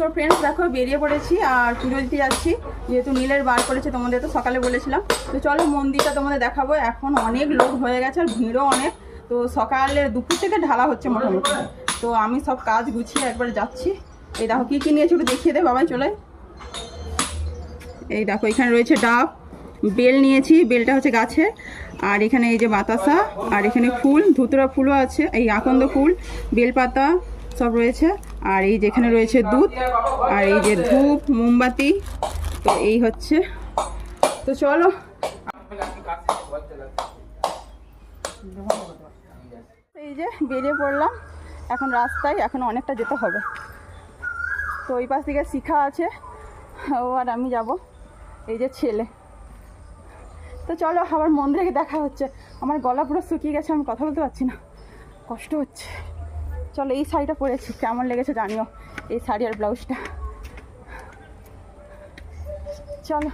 তো ফ্রেন্ডস দেখো, বেরিয়ে পড়েছি আর পুজো দিতে যাচ্ছি। যেহেতু নীলের বার করেছে, তোমাদের তো সকালে বলেছিলাম। তো চলো, মন্দিরটা তোমাদের দেখাবো। এখন অনেক লোক হয়ে গেছে আর ভিড়ও অনেক। তো সকালে দুপুর থেকে ঢালা হচ্ছে মোটামুটি। তো আমি সব কাজ গুছিয়ে একবার যাচ্ছি। এই দেখো, কী কী নিয়েছি একটু দেখিয়ে দে, বাবাই চলে। এই দেখো, এখানে রয়েছে ডাব, বেল নিয়েছি। বেলটা হচ্ছে গাছে। আর এখানে এই যে বাতাসা, আর এখানে ফুল, ধুতরা ফুলও আছে। এই আকন্দ ফুল, বেলপাতা সব রয়েছে। আর এই যেখানে রয়েছে দুধ, আর এই যে ধূপ, মোমবাতি, তো এই হচ্ছে। তো চলো। এই যে বেরিয়ে পড়লাম, এখন রাস্তায়, এখন অনেকটা যেতে হবে। তো ওই পাশ থেকে শিখা আছে, ও আর আমি যাব, এই যে ছেলে। তো চলো, আবার মন্দিরে দেখা হচ্ছে। আমার গলা পুরো শুকিয়ে গেছে, আমি কথা বলতে পারছি না। কষ্ট হচ্ছে। চলো এই শাড়িটা পরেছি কেমন লেগেছে জানিও এই শাড়ি আর ব্লাউজটা। চলো।